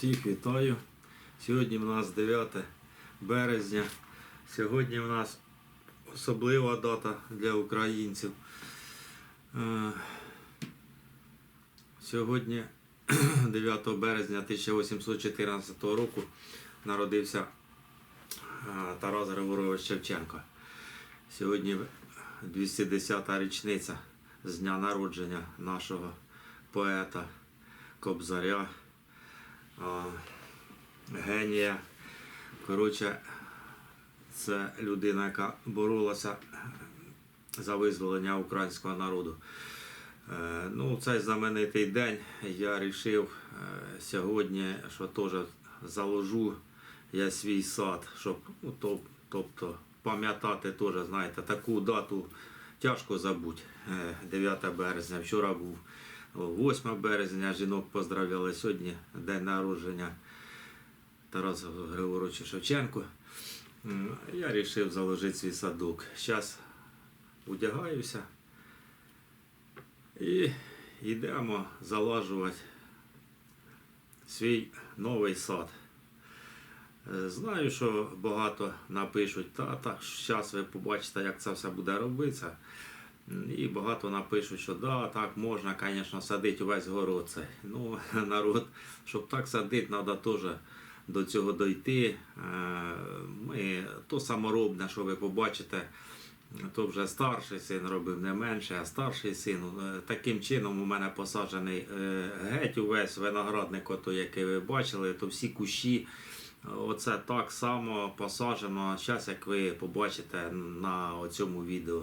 Всіх вітаю. Сьогодні в нас 9 березня. Сьогодні в нас особлива дата для українців. Е, Сьогодні, 9 березня 1814 року, народився е, Тарас Григорович Шевченко. Сьогодні 210-та річниця з дня народження нашого поета Кобзаря, генія. Коротше, це людина, яка боролася за визволення українського народу. Е, Ну, цей знаменитий день я вирішив е, сьогодні, що теж заложу я свій сад, щоб ну, то- тобто, пам'ятати теж, знаєте, таку дату тяжко забути. Е, 9 березня. Вчора був 8 березня, жінок поздравляли сьогодні, день народження Тараса Григоровича Шевченко. Я вирішив заложити свій садок. Зараз одягаюся і йдемо залажувати свій новий сад. Е, Знаю, що багато напишуть, та так, зараз ви побачите, як це все буде робитися. І багато напишуть, що да, так можна, звісно, садити увесь город. Цей. Ну, народ, щоб так садити, треба теж до цього дойти. Е, Ми, то саморобне, що ви побачите, то вже старший син робив не менше, а старший син. е, Таким чином у мене посаджений е, геть увесь виноградник, ото, який ви бачили, то всі кущі. Оце так само посаджено, зараз як ви побачите на цьому відео.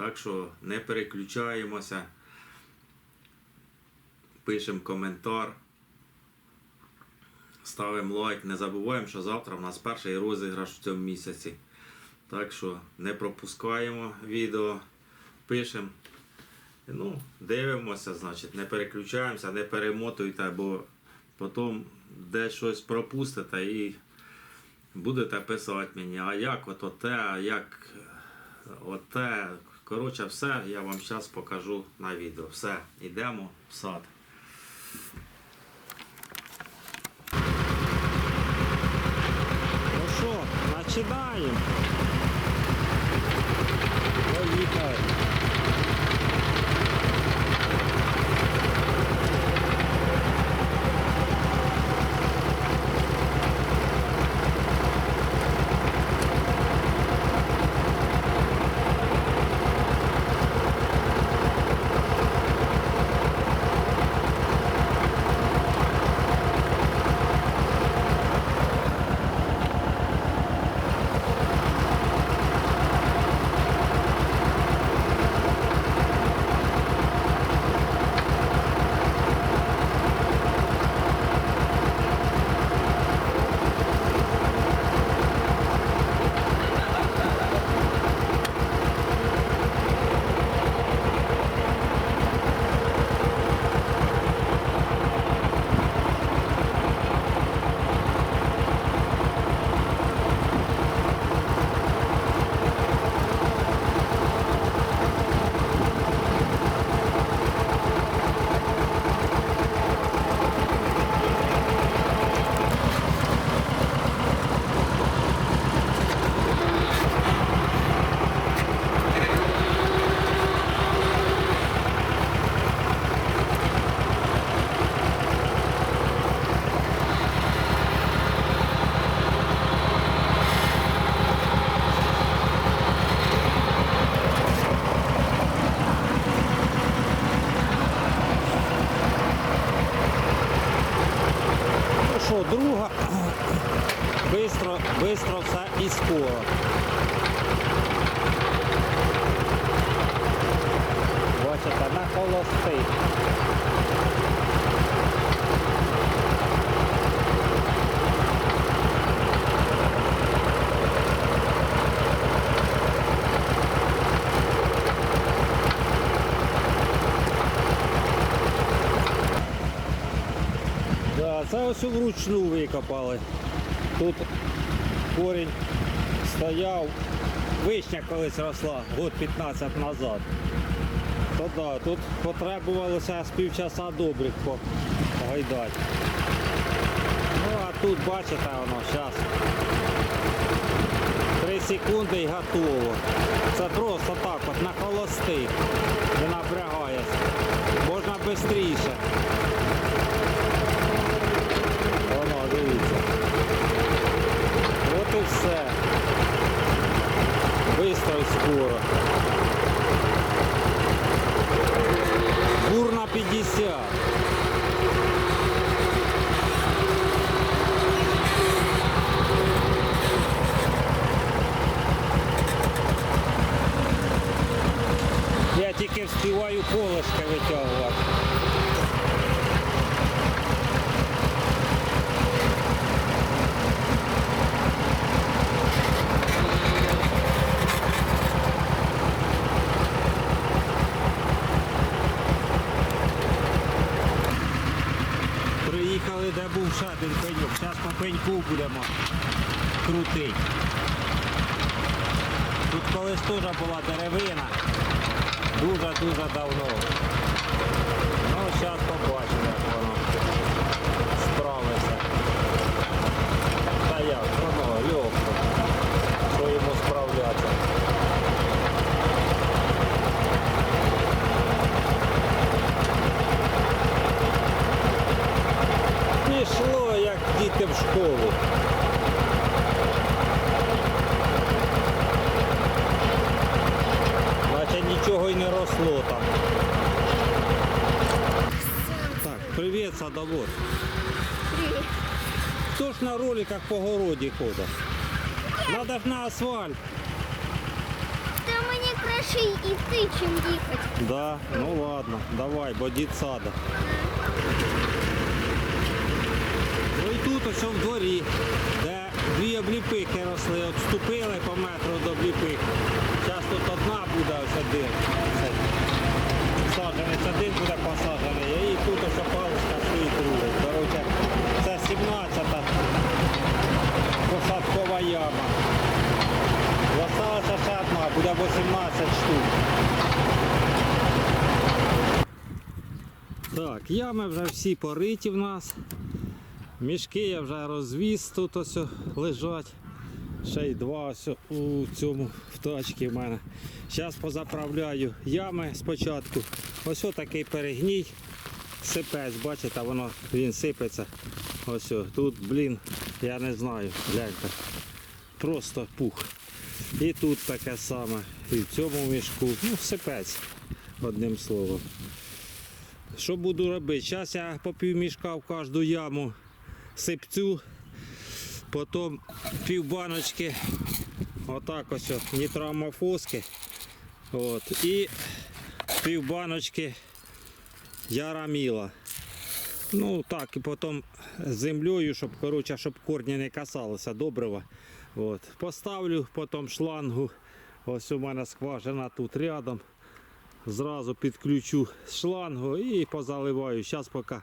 Так що не переключаємося, пишемо коментар, ставимо лайк. Не забуваємо, що завтра в нас перший розіграш в цьому місяці. Так що не пропускаємо відео, пишемо. Ну, дивимося, значить, не переключаємося, не перемотуйте, бо потім десь щось пропустите і будете писати мені, а як ото те, а як оте. Коротше, все я вам зараз покажу на відео. Все, йдемо в сад. Ну що, починаємо. Поїхали. Ну що, друга. Бистро, бистро все і скоро. Бачите, на холостий. Да, це ось вручну викопали. Тут корінь стояв, вишня колись росла, год 15 назад. То да, тут потребувалося з півчаса добрих погайдати. Ну а тут бачите воно зараз. 3 секунди і готово. Це просто так от на холостих. Не напрягаєш. Можна швидше. Воно, дивіться. От і все. Бистро і скоро. Бур на 50. Я тільки встигаю колишки витягувати. Приїхали, де був один пеньок. Зараз по пеньку будемо крутити. Тут колись теж була деревина. Дуже-дуже давно. Ну, зараз побачимо, як воно справиться. Та як, воно легко. Що йому справлятися. Пішло, як діти в школу. Наче нічого й не росло там. Так, привіт, садовод. Привет. Хто ж на роликах по городі ходить? Надо ж на асфальт. Та мені краще йти, чим їхати. Да, ну ладно, давай, бо дід сада. Ну і тут ось в дворі, де дві обліпихи росли, от вступили по метру до обліпих. Зараз тут одна буде ось один. Саджанець один буде посаджений, і тут ось паличка стоїть другий. Коротше, це 17-та посадкова яма. Залишилася ще одна, буде 18 штук. Так, ями вже всі пориті в нас. Мішки я вже розвіз, тут ось лежать. Ще й два ось у цьому в тачці в мене. Зараз позаправляю ями спочатку. Ось такий перегній. Сипець, бачите, воно він сипеться. Ось тут, блін, я не знаю, гляньте. Просто пух. І тут таке саме. І в цьому мішку. Ну, сипець, одним словом. Що буду робити? Зараз я по пів мішка в кожну яму сипцю, потім пів баночки отак ось о, нітроамофоски. От, і пів баночки яраміла. Ну так, і потім землею, щоб, коротше, щоб корні не касалися добрива. От. Поставлю потім шлангу. Ось у мене скважина тут рядом. Зразу підключу шлангу і позаливаю. Зараз поки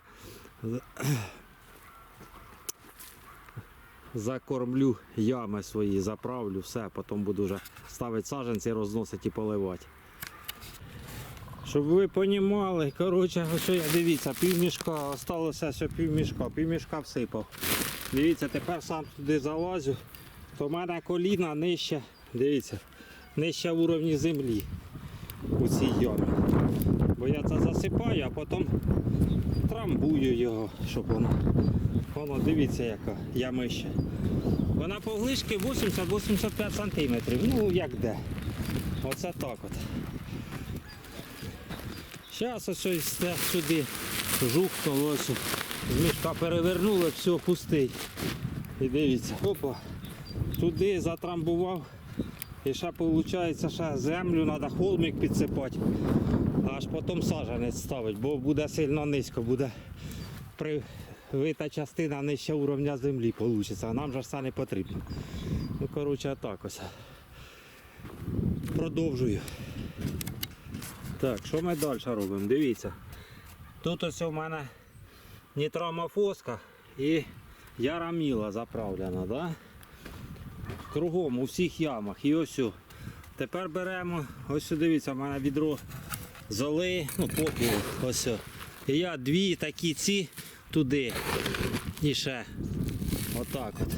закормлю ями свої, заправлю, все, потім буду вже ставити саджанці, розносити і поливати. Щоб ви розуміли, коротше, ось я дивіться, півмішка, осталося ще півмішка, півмішка всипав. Дивіться, тепер сам туди залазю, то в мене коліна нижче, дивіться, нижче уровні землі у цій ямі. Бо я це засипаю, а потім трамбую його, щоб воно. Воно дивіться яка ямища. Вона повглишки 80-85 см. Ну як де. Оце так от. Зараз ось ось сюди жухнуло, ось з мішка перевернули, все пустий. І дивіться, опа, туди затрамбував. І ще виходить, ще землю треба холмик підсипати, аж потім саджанець ставити, бо буде сильно низько, буде привита частина нижче уровня землі вийде, а нам же це не потрібно. Ну, коротше, так ось. Продовжую. Так, що ми далі робимо? Дивіться. Тут ось у мене нітромофоска і яраміла заправлена, да? Кругом у всіх ямах. І ось. о. Тепер беремо, ось дивіться, у мене відро золи, ну попілу, ось. І я дві такі ці туди. І ще Отак от.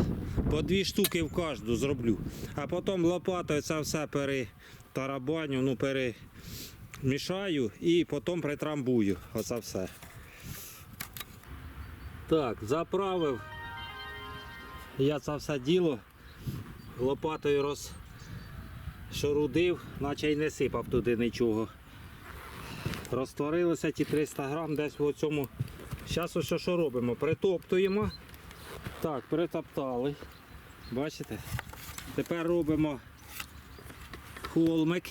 По дві штуки в кожну зроблю. А потім лопатою це все перетарабаню, ну перемішаю і потім притрамбую. Оце все. Так, заправив. Я це все діло лопатою розшарудив, наче й не сипав туди нічого. Розтворилося ті 300 грам десь в цьому. Зараз ось що робимо? Притоптуємо. Так, притоптали. Бачите? Тепер робимо холмик.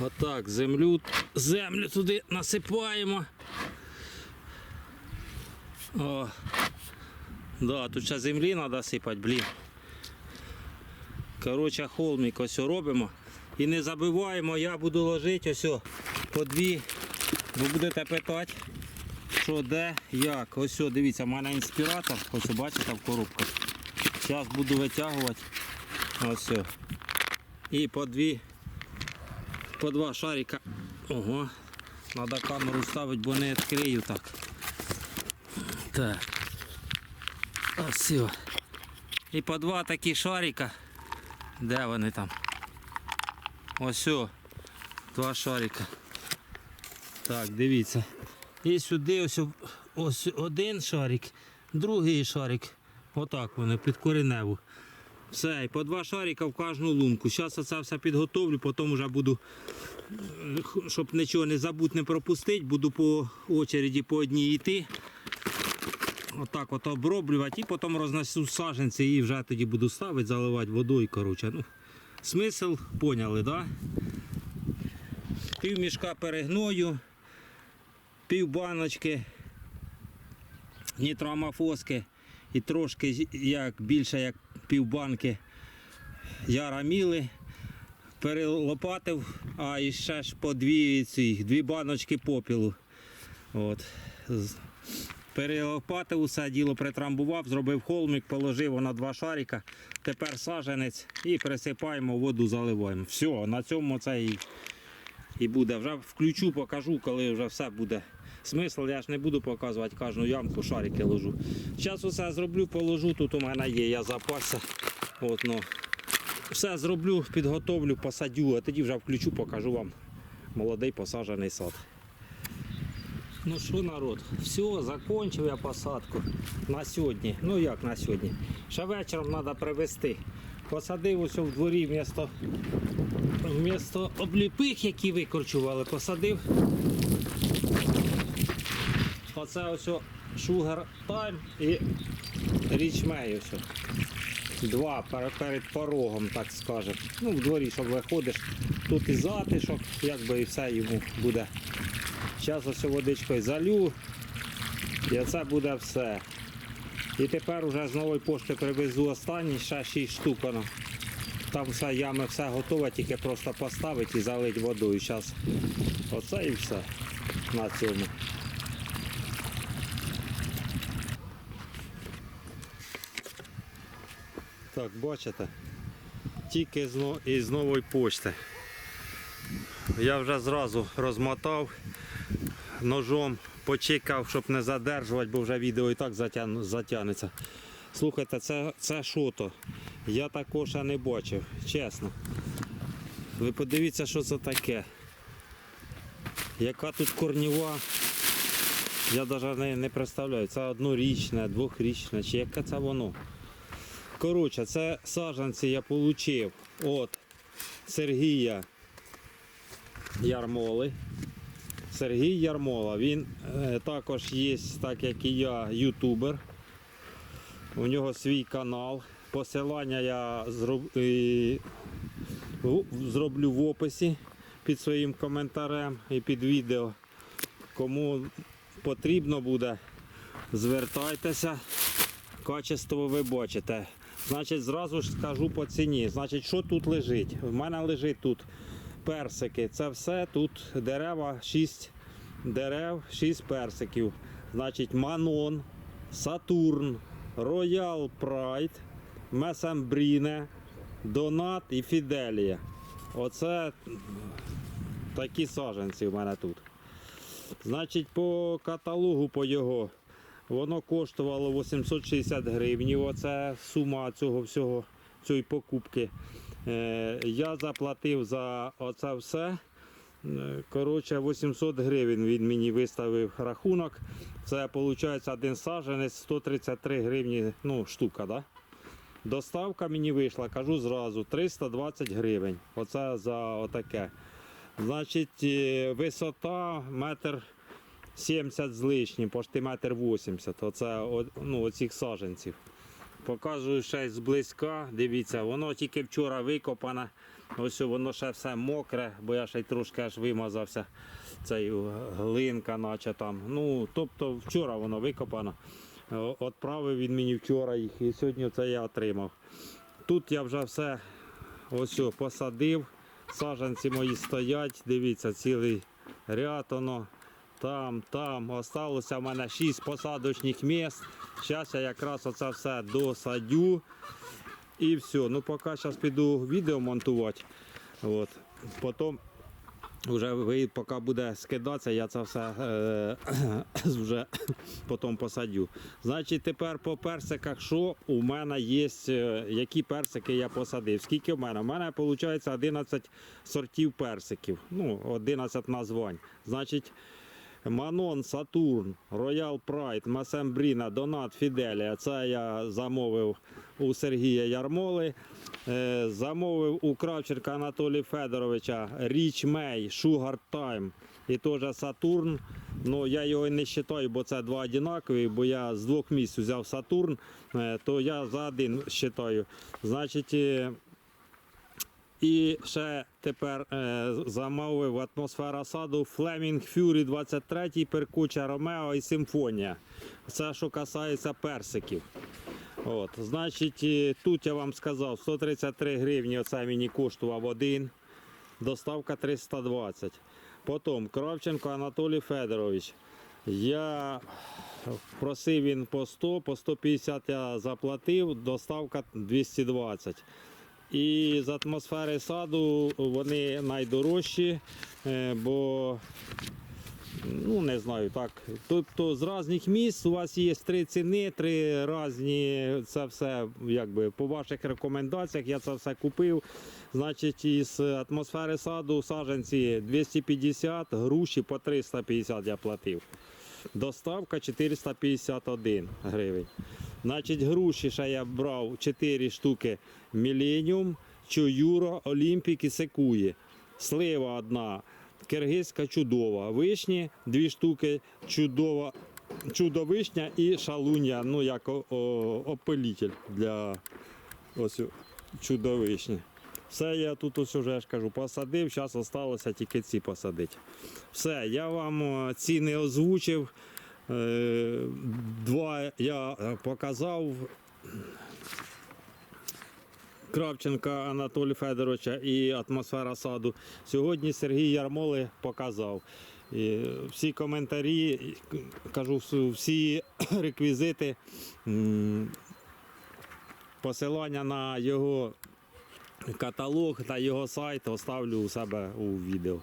Отак, землю, землю туди насипаємо. О, да, тут ще землі треба сипати, блін. Коротше, холмик ось робимо. І не забуваємо, я буду ложити ось по дві. Ви будете питати, що де, як. Ось дивіться, в мене інспіратор, ось бачите в коробках. Зараз буду витягувати. Ось. І по дві, по два шарика. Ого. Треба камеру ставити, бо не відкрию так. Так. Ось. І по два такі шарика. Де вони там? Ось о, два шарика. Так, дивіться. І сюди ось, ось один шарик, другий шарик. Отак вони під кореневу. Все, і по два шарика в кожну лунку. Зараз оце все підготовлю, потім вже буду, щоб нічого не забути, не пропустити, буду по очереді по одній йти. Отак от оброблювати і потім рознесу саженці і вже тоді буду ставити, заливати водою. Коротше. Ну, смисл поняли? Да? Пів мішка перегною, пів баночки нітроамофоски і трошки як, більше як пів банки яраміли. Перелопатив, а ще ж по дві, ці, дві баночки попілу. От. Перелопатив усе діло, притрамбував, зробив холмик, положив на два шарика. Тепер саженець і присипаємо, воду заливаємо. Все, на цьому це і, і буде. Вже включу, покажу, коли вже все буде. Смисл, я ж не буду показувати кожну ямку, шарики ложу. Зараз усе зроблю, положу, тут у мене є, я запасся. От, ну. Все зроблю, підготовлю, посадю, а тоді вже включу, покажу вам молодий посаджений сад. Ну що, народ, все, закончив я посадку на сьогодні. Ну як на сьогодні? Ще вечором треба привезти. Посадив ось в дворі вмісто, вмісто обліпих, які викорчували, посадив. Оце ось Sugar Time і річмей ось. Два перед, перед порогом, так скажемо. Ну, в дворі, щоб виходиш, тут і затишок, якби і все йому буде. Зараз ось водичкою залю. І це буде все. І тепер вже з нової пошти привезу останні, ще 6 штук. Там все ями, все готове, тільки просто поставити і залити водою. Зараз оце і все на цьому. Так, бачите? Тільки із нової почти. Я вже зразу розмотав ножом, почекав, щоб не задержувати, бо вже відео і так затягнеться. Слухайте, це, це що то? Я такого ще не бачив, чесно. Ви подивіться, що це таке. Яка тут корніва. Я навіть не, не представляю, це однорічне, двохрічне, чи яке це воно. Коротше, це саджанці я отримав від Сергія Ярмоли. Сергій Ярмола. Він е, також є, так як і я, ютубер. У нього свій канал. Посилання я зроблю в описі під своїм коментарем і під відео. Кому потрібно буде, звертайтеся. Качество ви бачите. Значить, зразу ж скажу по ціні. Значить, що тут лежить? В мене лежить тут персики. Це все тут дерева, 6 дерев, 6 персиків. Значить, Манон, Сатурн, Роял Прайд, Месамбріне, Донат і Фіделія. Оце такі саженці в мене тут. Значить, по каталогу по його Воно коштувало 860 гривень. Оце сума цього всього, цієї покупки. Е, я заплатив за оце все. Е, Коротше, 800 гривень він мені виставив рахунок. Це виходить один саджанець 133 гривні, ну, штука, да? Доставка мені вийшла, кажу зразу, 320 гривень. Оце за отаке. Значить, е, висота метр 70 з лишнім, почти метр 80. Оце ну, оцих саджанців. Показую ще зблизька. Дивіться, воно тільки вчора викопане. Ось воно ще все мокре, бо я ще й трошки аж вимазався. Цей е, глинка, наче там. Ну, тобто вчора воно викопано. О- Отправив він мені вчора їх і сьогодні це я отримав. Тут я вже все ось посадив. Саджанці мої стоять, дивіться, цілий ряд воно. Там, там. Осталося в мене 6 посадочних місць. Зараз я якраз оце все досадю. І все. Ну поки зараз піду відео монтувати. От. Потім вже поки буде скидатися, я це все е, вже потім посадю. Значить, тепер по персиках, що у мене є, е, які персики я посадив. Скільки в мене? У мене виходить 11 сортів персиків. Ну, 11 названь. Значить, Манон, Сатурн, Роял Прайд, Масембріна, Донат, Фіделія. Це я замовив у Сергія Ярмоли. Е, Замовив у Кравченка Анатолія Федоровича Річ Мей, Шугар Тайм і теж Сатурн. Ну, я його не вважаю, бо це два однакові, бо я з двох місць взяв Сатурн, е, то я за один вважаю. Значить, е, і ще тепер е, замовив атмосфера саду Fleming Fury 23, Перкуча Ромео і Симфонія. Це що касається персиків. От, значить, тут я вам сказав 133 гривні. Оце мені коштував один. Доставка 320. Потім Кравченко Анатолій Федорович. Я просив він по 100, по 150 я заплатив, доставка 220. І з атмосфери саду вони найдорожчі, е, бо ну не знаю так. Тобто з різних місць у вас є три ціни, три різні. Це все якби по ваших рекомендаціях. Я це все купив. Значить, із атмосфери саду саджанці 250, груші по 350 я платив. Доставка 451 гривень. Значить, груші ще я брав 4 штуки Міленіум, Чоюра, Олімпік і Секуї. Слива одна, киргизька чудова. Вишні дві штуки, чудова, чудо-вишня і шалунья, ну як о, о, опилитель для ось чудо-вишні. Все я тут ось уже ж кажу, посадив, зараз залишилося тільки ці посадити. Все, я вам е, ціни озвучив. Е, Два я е, показав. Кравченка Анатолія Федоровича і атмосфера саду. Сьогодні Сергій Ярмоли показав. І всі коментарі, кажу, всі реквізити, посилання на його каталог та його сайт оставлю у себе у відео.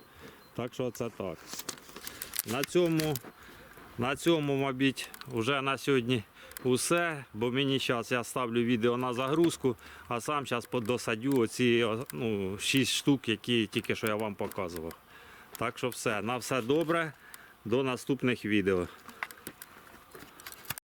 Так що це так. На цьому, на цьому, мабуть, вже на сьогодні усе, бо мені зараз я ставлю відео на загрузку, а сам зараз подосадю оці ну, 6 штук, які тільки що я вам показував. Так що все, на все добре, до наступних відео.